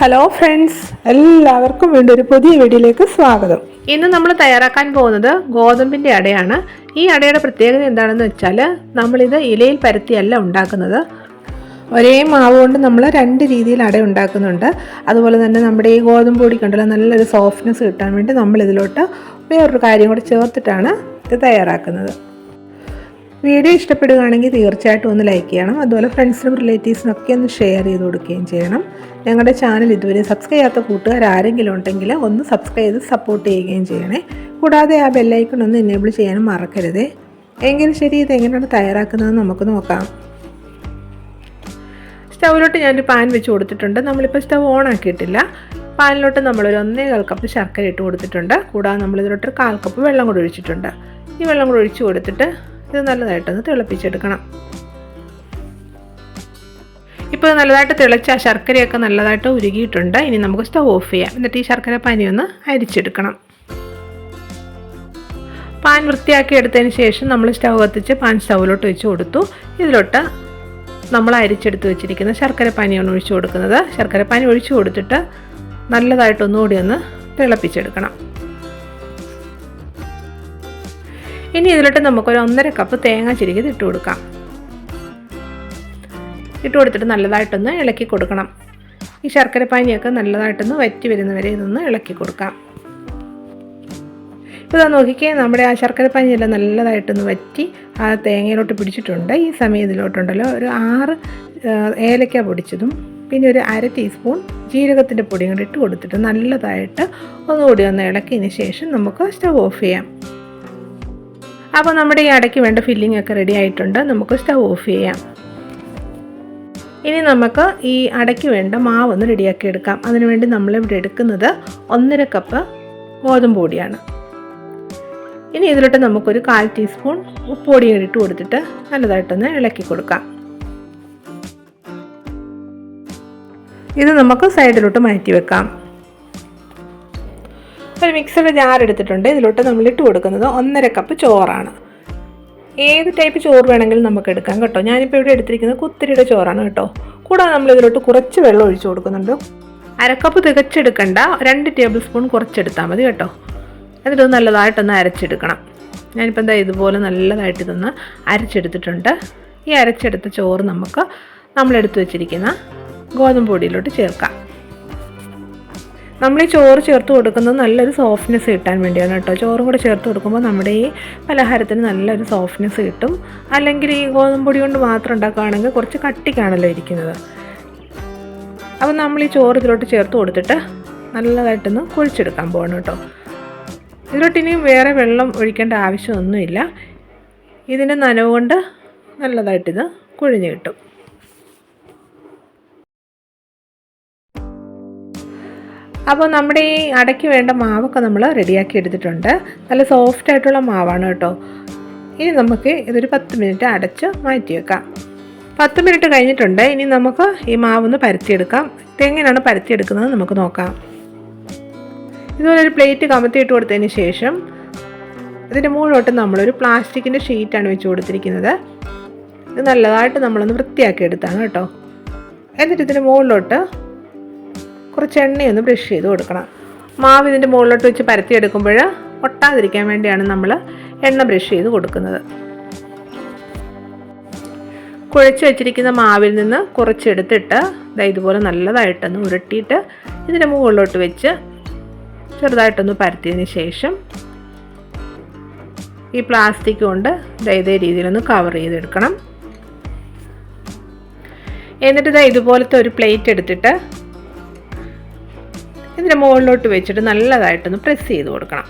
Hello friends എല്ലാവർക്കും വീണ്ടും ഒരു പുതിയ വീഡിയോയിലേക്ക് സ്വാഗതം. ഇന്ന് നമ്മൾ തയ്യാറാക്കാൻ പോകുന്നത് ഗോതമ്പിന്റെ അടയാണ്. ഈ അടയുടെ പ്രത്യേകത എന്താണെന്ന് വെച്ചാൽ നമ്മളിത് ഇലയിൽ പരത്തിയല്ല ഉണ്ടാക്കുന്നത്. ഒരേ മാവ് കൊണ്ട് നമ്മൾ രണ്ട് രീതിയിൽ അട ഉണ്ടാക്കുന്നുണ്ട്. അതുപോലെ തന്നെ നമ്മുടെ ഈ ഗോതമ്പ് പൊടിക്കുണ്ടല്ലോ നല്ലൊരു സോഫ്റ്റ്നെസ് കിട്ടാൻ വേണ്ടി നമ്മൾ ഇതിലോട്ട് വേറൊരു കാര്യം കൂടി ചേർത്തിട്ടാണ് ഇത് തയ്യാറാക്കുന്നത്. വീഡിയോ ഇഷ്ടപ്പെടുകയാണെങ്കിൽ തീർച്ചയായിട്ടും ഒന്ന് ലൈക്ക് ചെയ്യണം. അതുപോലെ ഫ്രണ്ട്സിനും റിലേറ്റീവ്സിനും ഒക്കെ ഒന്ന് ഷെയർ ചെയ്ത് കൊടുക്കുകയും ചെയ്യണം. ഞങ്ങളുടെ ചാനൽ ഇതുവരെ സബ്സ്ക്രൈബ് ചെയ്യാത്ത കൂട്ടുകാർ ആരെങ്കിലും ഉണ്ടെങ്കിൽ ഒന്ന് സബ്സ്ക്രൈബ് ചെയ്ത് സപ്പോർട്ട് ചെയ്യുകയും ചെയ്യണേ. കൂടാതെ ആ ബെല്ലൈക്കൺ ഒന്ന് എനേബിൾ ചെയ്യാനും മറക്കരുത്. എങ്ങനെ ശരി? ഇത് എങ്ങനെയാണ് തയ്യാറാക്കുന്നതെന്ന് നമുക്ക് നോക്കാം. സ്റ്റൗവിലോട്ട് ഞാനൊരു പാൻ വെച്ച് കൊടുത്തിട്ടുണ്ട്. നമ്മളിപ്പോൾ സ്റ്റൗ ഓൺ ആക്കിയിട്ടില്ല. പാനിലോട്ട് നമ്മളൊരു ഒന്നേകാൽ കപ്പ് ശർക്കര ഇട്ട് കൊടുത്തിട്ടുണ്ട്. കൂടാതെ നമ്മളിതിലോട്ട് ഒരു കാൽ കപ്പ് വെള്ളം കൂടി ഒഴിച്ചിട്ടുണ്ട്. ഈ വെള്ളം കൂടി ഒഴിച്ച് കൊടുത്തിട്ട് ഇത് നല്ലതായിട്ടൊന്ന് തിളപ്പിച്ചെടുക്കണം. ഇപ്പോൾ നല്ലതായിട്ട് തിളച്ച ശർക്കരയൊക്കെ നല്ലതായിട്ട് ഉരുകിയിട്ടുണ്ട്. ഇനി നമുക്ക് സ്റ്റവ് ഓഫ് ചെയ്യാം. എന്നിട്ട് ഈ ശർക്കര പാനി ഒന്ന് അരിച്ചെടുക്കണം. പാൻ വൃത്തിയാക്കി എടുത്തതിന് ശേഷം നമ്മൾ സ്റ്റവ് കത്തിച്ച് പാൻ സ്റ്റൗവിലോട്ട് വെച്ച് കൊടുത്തു. ഇതിലോട്ട് നമ്മൾ അരിച്ചെടുത്ത് വെച്ചിരിക്കുന്ന ശർക്കര പാനിയാണ് ഒഴിച്ചു കൊടുക്കുന്നത്. ശർക്കര പാനി ഒഴിച്ചു കൊടുത്തിട്ട് നല്ലതായിട്ടൊന്നുകൂടി ഒന്ന് തിളപ്പിച്ചെടുക്കണം. ഇനി ഇതിലോട്ട് നമുക്കൊരു ഒന്നര കപ്പ് തേങ്ങ ചിരികിത് ഇട്ട് കൊടുക്കാം. ഇട്ട് കൊടുത്തിട്ട് നല്ലതായിട്ടൊന്ന് ഇളക്കി കൊടുക്കണം. ഈ ശർക്കര പാനിയൊക്കെ നല്ലതായിട്ടൊന്ന് വറ്റി വരുന്നവരെ ഇതൊന്ന് ഇളക്കി കൊടുക്കാം. ഇപ്പോൾ ഇതാ നോക്കിക്കേ നമ്മുടെ ആ ശർക്കര പാനിയെല്ലാം നല്ലതായിട്ടൊന്ന് വറ്റി ആ തേങ്ങയിലോട്ട് പിടിച്ചിട്ടുണ്ട്. ഈ സമയം ഇതിലോട്ടുണ്ടല്ലോ ഒരു ആറ് ഏലക്ക പൊടിച്ചതും പിന്നെ ഒരു അര ടീസ്പൂൺ ജീരകത്തിന്റെ പൊടിയും കൂടി ഇട്ട് കൊടുത്തിട്ട് നല്ലതായിട്ട് ഒന്നുകൂടി ഒന്ന് ഇളക്കിയതിന് ശേഷം നമുക്ക് സ്റ്റവ് ഓഫ് ചെയ്യാം. അപ്പോൾ നമ്മുടെ ഈ അടയ്ക്ക് വേണ്ട ഫില്ലിംഗ് ഒക്കെ റെഡി ആയിട്ടുണ്ട്. നമുക്ക് സ്റ്റവ് ഓഫ് ചെയ്യാം. ഇനി നമുക്ക് ഈ അടയ്ക്ക് വേണ്ട മാവ് ഒന്ന് റെഡിയാക്കി എടുക്കാം. അതിനുവേണ്ടി നമ്മളിവിടെ എടുക്കുന്നത് ഒന്നര കപ്പ് ഗോതമ്പ് പൊടിയാണ്. ഇനി ഇതിലോട്ട് നമുക്കൊരു കാൽ ടീസ്പൂൺ ഉപ്പൊടി ഇട്ട് കൊടുത്തിട്ട് നല്ലതായിട്ടൊന്ന് ഇളക്കി കൊടുക്കാം. ഇത് നമുക്ക് സൈഡിലോട്ട് മാറ്റി വെക്കാം. ഒരു മിക്സഡ് ജാർ എടുത്തിട്ടുണ്ട്. ഇതിലോട്ട് നമ്മൾ ഇട്ട് കൊടുക്കുന്നത് ഒന്നര കപ്പ് ചോറാണ്. ഏത് ടൈപ്പ് ചോറ് വേണമെങ്കിലും നമുക്ക് എടുക്കാം കേട്ടോ. ഞാനിപ്പോൾ ഇവിടെ എടുത്തിരിക്കുന്നത് കുത്തിരിയുടെ ചോറാണ് കേട്ടോ. കൂടാതെ നമ്മൾ ഇതിലോട്ട് കുറച്ച് വെള്ളം ഒഴിച്ചു കൊടുക്കുന്നുണ്ട്. അരക്കപ്പ് തികച്ചെടുക്കണ്ട. രണ്ട് ടേബിൾ സ്പൂൺ കുറച്ചെടുത്താൽ മതി കേട്ടോ. എന്നിട്ട് നല്ലതായിട്ടൊന്ന് അരച്ചെടുക്കണം. ഞാനിപ്പോൾ എന്താ ഇതുപോലെ നല്ലതായിട്ട് ഇതൊന്ന് അരച്ചെടുത്തിട്ടുണ്ട്. ഈ അരച്ചെടുത്ത ചോറ് നമുക്ക് നമ്മളെടുത്ത് വെച്ചിരിക്കുന്ന ഗോതമ്പ് പൊടിയിലോട്ട് ചേർക്കാം. നമ്മൾ ഈ ചോറ് ചേർത്ത് കൊടുക്കുന്നത് നല്ലൊരു സോഫ്റ്റ്നെസ് കിട്ടാൻ വേണ്ടിയാണ് കേട്ടോ. ചോറും കൂടെ ചേർത്ത് കൊടുക്കുമ്പോൾ നമ്മുടെ ഈ പലഹാരത്തിന് നല്ലൊരു സോഫ്റ്റ്നെസ് കിട്ടും. അല്ലെങ്കിൽ ഈ ഗോതമ്പ് പൊടി കൊണ്ട് മാത്രം ഉണ്ടാക്കുകയാണെങ്കിൽ കുറച്ച് കട്ടിക്കാണല്ലോ ഇരിക്കുന്നത്. അപ്പോൾ നമ്മൾ ഈ ചോറ് ഇതിലോട്ട് ചേർത്ത് കൊടുത്തിട്ട് നല്ലതായിട്ടൊന്ന് കുഴിച്ചെടുക്കാൻ പോകണം കേട്ടോ. ഇതിലോട്ട് ഇനി വേറെ വെള്ളം ഒഴിക്കേണ്ട ആവശ്യമൊന്നുമില്ല. ഇതിന്റെ നനവ് കൊണ്ട് നല്ലതായിട്ടിത് കുഴിഞ്ഞ് കിട്ടും. അപ്പോൾ നമ്മുടെ ഈ അടയ്ക്ക് വേണ്ട മാവൊക്കെ നമ്മൾ റെഡിയാക്കി എടുത്തിട്ടുണ്ട്. നല്ല സോഫ്റ്റ് ആയിട്ടുള്ള മാവാണ് കേട്ടോ. ഇനി നമുക്ക് ഇതൊരു പത്ത് മിനിറ്റ് അടച്ച് മാറ്റി വെക്കാം. പത്ത് മിനിറ്റ് കഴിഞ്ഞിട്ടുണ്ട്. ഇനി നമുക്ക് ഈ മാവൊന്ന് പരത്തിയെടുക്കാം. ഇതെങ്ങനെയാണ് പരത്തിയെടുക്കുന്നത് നമുക്ക് നോക്കാം. ഇതുപോലെ ഒരു പ്ലേറ്റ് കമത്തിയിട്ട് കൊടുത്തതിന് ശേഷം ഇതിന്റെ മുകളിലോട്ട് നമ്മളൊരു പ്ലാസ്റ്റിക്കിന്റെ ഷീറ്റാണ് വെച്ച് കൊടുത്തിരിക്കുന്നത്. ഇത് നല്ലതായിട്ട് നമ്മളൊന്ന് വൃത്തിയാക്കി എടുത്താണ് കേട്ടോ. എന്നിട്ട് ഇതിന്റെ മുകളിലോട്ട് കുറച്ച് എണ്ണയൊന്ന് ബ്രഷ് ചെയ്ത് കൊടുക്കണം. മാവ് ഇതിന്റെ മുകളിലോട്ട് വെച്ച് പരത്തിയെടുക്കുമ്പോൾ ഒട്ടാതിരിക്കാൻ വേണ്ടിയാണ് നമ്മൾ എണ്ണ ബ്രഷ് ചെയ്ത് കൊടുക്കുന്നത്. കുഴച്ച് വെച്ചിരിക്കുന്ന മാവിൽ നിന്ന് കുറച്ചെടുത്തിട്ട് ഇതാ ഇതുപോലെ നല്ലതായിട്ടൊന്ന് ഉരുട്ടിയിട്ട് ഇതിന്റെ മുകളിലോട്ട് വെച്ച് ചെറുതായിട്ടൊന്ന് പരത്തിയതിന് ശേഷം ഈ പ്ലാസ്റ്റിക് കൊണ്ട് ഇതേ രീതിയിലൊന്ന് കവർ ചെയ്തെടുക്കണം. എന്നിട്ട് ഇതാ ഇതുപോലത്തെ ഒരു പ്ലേറ്റ് എടുത്തിട്ട് ഇതിന്റെ മുകളിലോട്ട് വെച്ചിട്ട് നല്ലതായിട്ടൊന്ന് പ്രസ് ചെയ്ത് കൊടുക്കണം.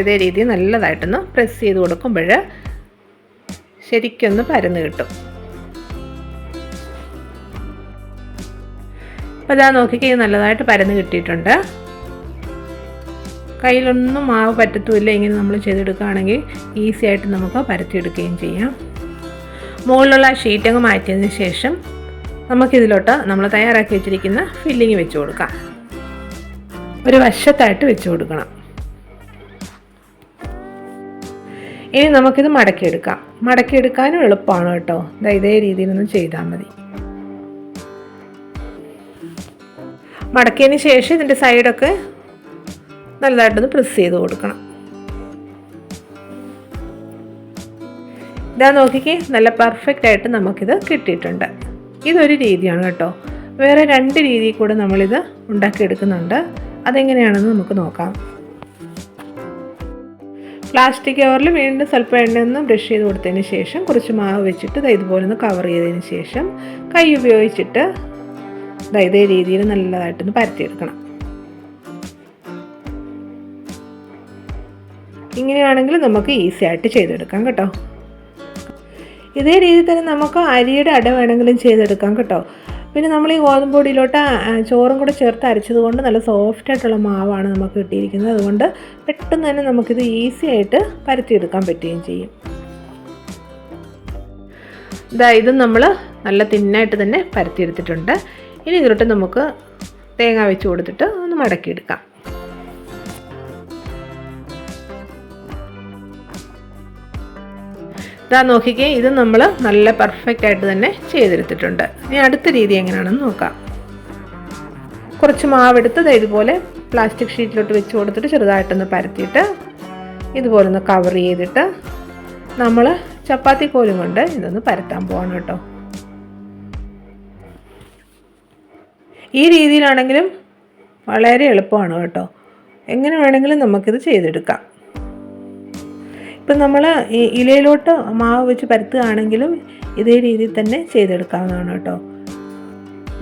ഇതേ രീതിയിൽ നല്ലതായിട്ടൊന്ന് പ്രസ് ചെയ്ത് കൊടുക്കുമ്പോൾ ശരിക്കൊന്ന് പരന്ന് കിട്ടും. അപ്പോൾ ഇതാ നോക്കിക്കഴിഞ്ഞാൽ നല്ലതായിട്ട് പരന്ന് കിട്ടിയിട്ടുണ്ട്. കയ്യിലൊന്നും മാവ് പറ്റത്തുമില്ല ഇങ്ങനെ നമ്മൾ ചെയ്തെടുക്കുകയാണെങ്കിൽ ഈസി ആയിട്ട് നമുക്ക് പരത്തിയെടുക്കുകയും ചെയ്യാം. മുകളിലുള്ള ഷീറ്റ് അങ്ങ് മാറ്റിയതിന് ശേഷം നമുക്കിതിലോട്ട് നമ്മൾ തയ്യാറാക്കി വെച്ചിരിക്കുന്ന ഫില്ലിങ് വെച്ച് കൊടുക്കാം. ഒരു വശത്തായിട്ട് വെച്ച് കൊടുക്കണം. ഇനി നമുക്കിത് മടക്കിയെടുക്കാം. മടക്കിയെടുക്കാനും എളുപ്പമാണ് കേട്ടോ. ഇതേ രീതിയിലൊന്നും ചെയ്താൽ മതി. മടക്കിയതിന് ശേഷം ഇതിന്റെ സൈഡൊക്കെ നല്ലതായിട്ടൊന്ന് പ്രസ് ചെയ്ത് കൊടുക്കണം. ഇതാ നോക്കിക്കേ നല്ല പെർഫെക്റ്റ് ആയിട്ട് നമുക്കിത് കിട്ടിയിട്ടുണ്ട്. ഇതൊരു രീതിയാണ് കേട്ടോ. വേറെ രണ്ട് രീതിയിൽ കൂടെ നമ്മളിത് ഉണ്ടാക്കിയെടുക്കുന്നുണ്ട്. അതെങ്ങനെയാണെന്ന് നമുക്ക് നോക്കാം. പ്ലാസ്റ്റിക് കവറിൽ വീണ്ടും സ്വല്പം എണ്ണയൊന്ന് ബ്രഷ് ചെയ്ത് കൊടുത്തതിന് ശേഷം കുറച്ച് മാവ് വെച്ചിട്ട് ദാ ഇതുപോലെ ഒന്ന് കവർ ചെയ്തതിന് ശേഷം കൈ ഉപയോഗിച്ചിട്ട് ഇതേ രീതിയിൽ നല്ലതായിട്ടൊന്ന് പരത്തിയെടുക്കണം. ഇങ്ങനെയാണെങ്കിൽ നമുക്ക് ഈസി ആയിട്ട് ചെയ്തെടുക്കാം കേട്ടോ. ഇതേ രീതിയിൽ തന്നെ നമുക്ക് അരിയുടെ അട വേണമെങ്കിലും ചെയ്തെടുക്കാം കേട്ടോ. പിന്നെ നമ്മൾ ഈ ഗോതമ്പ് പൊടിയിലോട്ട് ചോറും കൂടെ ചേർത്ത് അരച്ചത് കൊണ്ട് നല്ല സോഫ്റ്റ് ആയിട്ടുള്ള മാവാണ് നമുക്ക് കിട്ടിയിരിക്കുന്നത്. അതുകൊണ്ട് പെട്ടെന്ന് തന്നെ നമുക്കിത് ഈസി ആയിട്ട് പരത്തിയെടുക്കാൻ പറ്റുകയും ചെയ്യും. ഇതാ ഇത് നമ്മൾ നല്ല തിന്നായിട്ട് തന്നെ പരത്തിയെടുത്തിട്ടുണ്ട്. ഇനി ഇതിലോട്ട് നമുക്ക് തേങ്ങ വെച്ച് കൊടുത്തിട്ട് ഒന്ന് മടക്കിയെടുക്കാം. ഇതാ നോക്കിക്കേ ഇത് നമ്മൾ നല്ല പെർഫെക്റ്റ് ആയിട്ട് തന്നെ ചെയ്തെടുത്തിട്ടുണ്ട്. ഇനി അടുത്ത രീതി എങ്ങനെയാണെന്ന് നോക്കാം. കുറച്ച് മാവെടുത്ത് ഇതുപോലെ പ്ലാസ്റ്റിക് ഷീറ്റിലോട്ട് വെച്ച് കൊടുത്തിട്ട് ചെറുതായിട്ടൊന്ന് പരത്തിയിട്ട് ഇതുപോലെ ഒന്ന് കവർ ചെയ്തിട്ട് നമ്മൾ ചപ്പാത്തി കോലും കൊണ്ട് ഇതൊന്ന് പരത്താൻ പോവാണ് കേട്ടോ. ഈ രീതിയിലാണെങ്കിലും വളരെ എളുപ്പമാണ് കേട്ടോ. എങ്ങനെ വേണമെങ്കിലും നമുക്കിത് ചെയ്തെടുക്കാം. ഇപ്പം നമ്മൾ ഈ ഇലയിലോട്ട് മാവ് വെച്ച് പരത്തുകയാണെങ്കിലും ഇതേ രീതിയിൽ തന്നെ ചെയ്തെടുക്കാവുന്നതാണ് കേട്ടോ.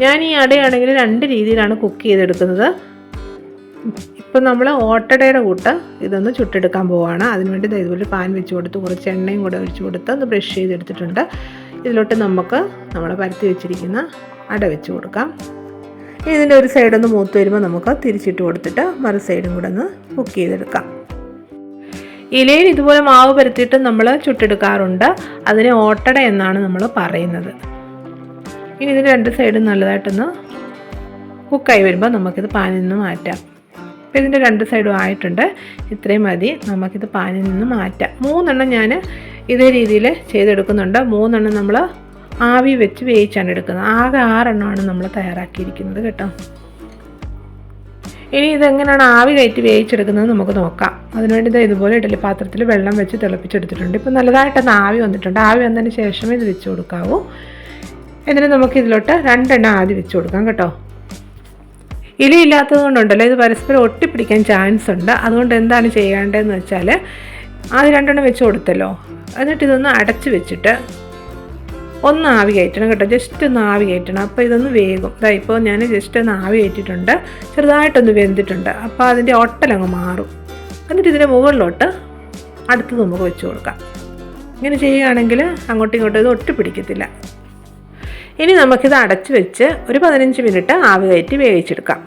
ഞാൻ ഈ അടയാണെങ്കിൽ രണ്ട് രീതിയിലാണ് കുക്ക് ചെയ്തെടുക്കുന്നത്. ഇപ്പം നമ്മൾ ഓട്ടടയുടെ കൂട്ട് ഇതൊന്ന് ചുട്ടെടുക്കാൻ പോവുകയാണ് അതിനുവേണ്ടി ഇതുപോലെ പാൻ വെച്ച് കൊടുത്ത് കുറച്ച് എണ്ണയും കൂടെ ഒഴിച്ച് കൊടുത്ത് ഒന്ന് ബ്രഷ് ചെയ്തെടുത്തിട്ടുണ്ട്. ഇതിലോട്ട് നമുക്ക് നമ്മൾ പരത്തി വെച്ചിരിക്കുന്ന അട വെച്ച് കൊടുക്കാം. ഇതിന്റെ ഒരു സൈഡൊന്ന് മൂത്ത് വരുമ്പോൾ നമുക്ക് തിരിച്ചിട്ട് കൊടുത്തിട്ട് മറു സൈഡും കൂടെ ഒന്ന് കുക്ക് ചെയ്തെടുക്കാം. ഇലയിൽ ഇതുപോലെ മാവ് പരത്തിയിട്ട് നമ്മൾ ചുട്ടെടുക്കാറുണ്ട്. അതിനെ ഓട്ടട എന്നാണ് നമ്മൾ പറയുന്നത്. ഇനി ഇതിന് രണ്ട് സൈഡും നല്ലതായിട്ടൊന്ന് കുക്കായി വരുമ്പോൾ നമുക്കിത് പാനിൽ നിന്ന് മാറ്റാം. അപ്പോൾ ഇതിന്റെ രണ്ട് സൈഡും ആയിട്ടുണ്ട്. ഇത്രയും മതി. നമുക്കിത് പാനിൽ നിന്ന് മാറ്റാം. മൂന്നെണ്ണം ഞാൻ ഇതേ രീതിയിൽ ചെയ്തെടുക്കുന്നുണ്ട്. മൂന്നെണ്ണം നമ്മൾ ആവി വെച്ച് വേവിച്ചാണ് എടുക്കുന്നത്. ആകെ ആറെണ്ണമാണ് നമ്മൾ തയ്യാറാക്കിയിരിക്കുന്നത് കേട്ടോ. ഇനി ഇതെങ്ങനെയാണ് ആവി കയറ്റി വേവിച്ചെടുക്കുന്നത് നമുക്ക് നോക്കാം. അതിനുവേണ്ടി ഇത് ഇതുപോലെ ഇഡലി പാത്രത്തിൽ വെള്ളം വെച്ച് തിളപ്പിച്ചെടുത്തിട്ടുണ്ട്. ഇപ്പം നല്ലതായിട്ടൊന്ന് ആവി വന്നിട്ടുണ്ട്. ആവി വന്നതിന് ശേഷമേ ഇത് വെച്ച് കൊടുക്കാവൂ. എന്നിട്ട് നമുക്ക് ഇതിലോട്ട് രണ്ടെണ്ണം ആദ്യം വെച്ച് കൊടുക്കാം കേട്ടോ. ഇലയില്ലാത്തത് കൊണ്ടുണ്ടല്ലോ. ഇത് പരസ്പരം ഒട്ടിപ്പിടിക്കാൻ ചാൻസ് ഉണ്ട്. അതുകൊണ്ട് എന്താണ് ചെയ്യേണ്ടതെന്ന് വെച്ചാൽ ആദ്യം രണ്ടെണ്ണം വെച്ച് കൊടുത്തല്ലോ. എന്നിട്ട് ഇതൊന്ന് അടച്ച് വെച്ചിട്ട് ഒന്ന് ആവി കയറ്റണം കേട്ടോ. ജസ്റ്റ് ഒന്ന് ആവി കയറ്റണം. അപ്പോൾ ഇതൊന്ന് വേഗം. ഇതാ ഇപ്പോൾ ഞാൻ ജസ്റ്റ് ഒന്ന് ആവി കയറ്റിയിട്ടുണ്ട്. ചെറുതായിട്ടൊന്ന് വെന്തിട്ടുണ്ട്. അപ്പോൾ അതിന്റെ ഒട്ടലങ്ങ് മാറും. എന്നിട്ട് ഇതിന്റെ മുകളിലോട്ട് അടുത്തത് നമുക്ക് വെച്ച് കൊടുക്കാം. ഇങ്ങനെ ചെയ്യുകയാണെങ്കിൽ അങ്ങോട്ടും ഇങ്ങോട്ടും ഇത് ഒട്ടിപ്പിടിക്കത്തില്ല ഇനി നമുക്കിത് അടച്ച് വെച്ച് ഒരു പതിനഞ്ച് മിനിറ്റ് ആവി കയറ്റി വേവിച്ചെടുക്കാം.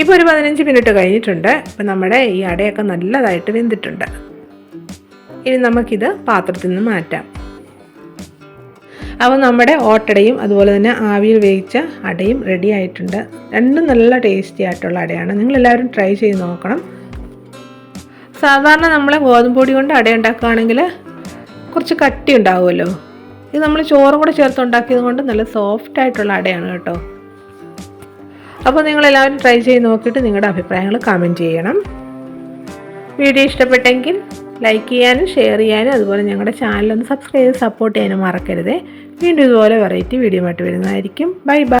ഇപ്പോൾ ഒരു പതിനഞ്ച് മിനിറ്റ് കഴിഞ്ഞിട്ടുണ്ട്. ഇപ്പം നമ്മുടെ ഈ അടയൊക്കെ നല്ലതായിട്ട് വെന്തിട്ടുണ്ട്. ഇനി നമുക്കിത് പാത്രത്തിൽ നിന്ന് മാറ്റാം. അപ്പോൾ നമ്മുടെ ഓട്ടടയും അതുപോലെ തന്നെ ആവിയിൽ വേവിച്ച അടയും റെഡി ആയിട്ടുണ്ട്. രണ്ടും നല്ല ടേസ്റ്റി ആയിട്ടുള്ള അടയാണ്. നിങ്ങളെല്ലാവരും ട്രൈ ചെയ്ത് നോക്കണം. സാധാരണ നമ്മൾ ഗോതമ്പ് പൊടി കൊണ്ട് അട ഉണ്ടാക്കുകയാണെങ്കിൽ കുറച്ച് കട്ടി ഉണ്ടാവുമല്ലോ. ഇത് നമ്മൾ ചോറും കൂടെ ചേർത്ത് ഉണ്ടാക്കിയത് കൊണ്ട് നല്ല സോഫ്റ്റ് ആയിട്ടുള്ള അടയാണ് കേട്ടോ. അപ്പോൾ നിങ്ങളെല്ലാവരും ട്രൈ ചെയ്ത് നോക്കിയിട്ട് നിങ്ങളുടെ അഭിപ്രായങ്ങൾ കമന്റ് ചെയ്യണം. വീഡിയോ ഇഷ്ടപ്പെട്ടെങ്കിൽ ലൈക്ക് ചെയ്യാനും ഷെയർ ചെയ്യാനും അതുപോലെ ഞങ്ങളുടെ ചാനലൊന്ന് സബ്സ്ക്രൈബ് ചെയ്ത് സപ്പോർട്ട് ചെയ്യാനും മറക്കരുതേ. വീണ്ടും ഇതുപോലെ വെറൈറ്റി വീഡിയോ ആയിട്ട് വരുന്നതായിരിക്കും. Bye bye